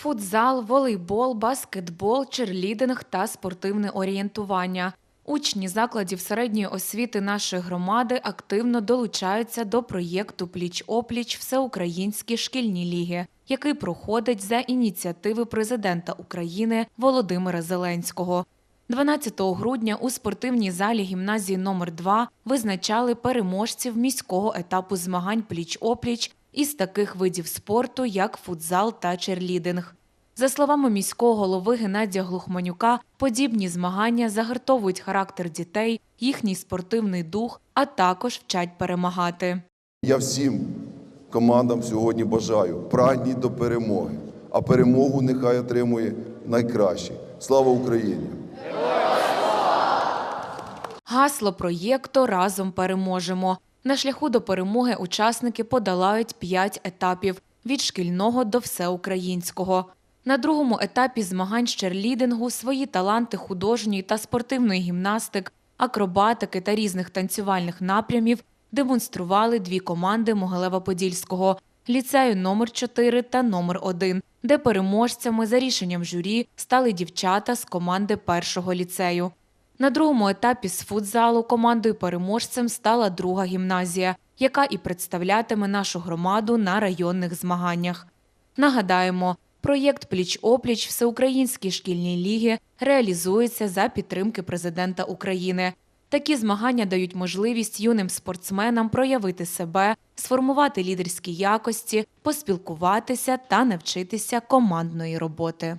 Футзал, волейбол, баскетбол, черлідинг та спортивне орієнтування. Учні закладів середньої освіти нашої громади активно долучаються до проєкту Пліч-опліч Всеукраїнські шкільні ліги, який проходить за ініціативи президента України Володимира Зеленського. 12 грудня у спортивній залі гімназії номер 2 визначали переможців міського етапу змагань пліч-опліч із таких видів спорту, як футзал та черлідинг. За словами міського голови Геннадія Глухманюка, подібні змагання загартовують характер дітей, їхній спортивний дух, а також вчать перемагати. Я всім командам сьогодні бажаю прагніть до перемоги, а перемогу нехай отримує найкраще. Слава Україні! Гасло проєкту Разом переможемо. На шляху до перемоги учасники подолають п'ять етапів від шкільного до всеукраїнського. На другому етапі змагань з черлідингу свої таланти художньої та спортивної гімнастик, акробатики та різних танцювальних напрямів демонстрували дві команди Могилева-Подільського ліцею номер 4 та номер 1 де переможцями за рішенням журі стали дівчата з команди першого ліцею. На другому етапі з футзалу командою переможцем стала друга гімназія, яка і представлятиме нашу громаду на районних змаганнях. Нагадаємо, проєкт Пліч-опліч Всеукраїнські шкільні ліги реалізується за підтримки президента України. Такі змагання дають можливість юним спортсменам проявити себе, сформувати лідерські якості, поспілкуватися та навчитися командної роботи.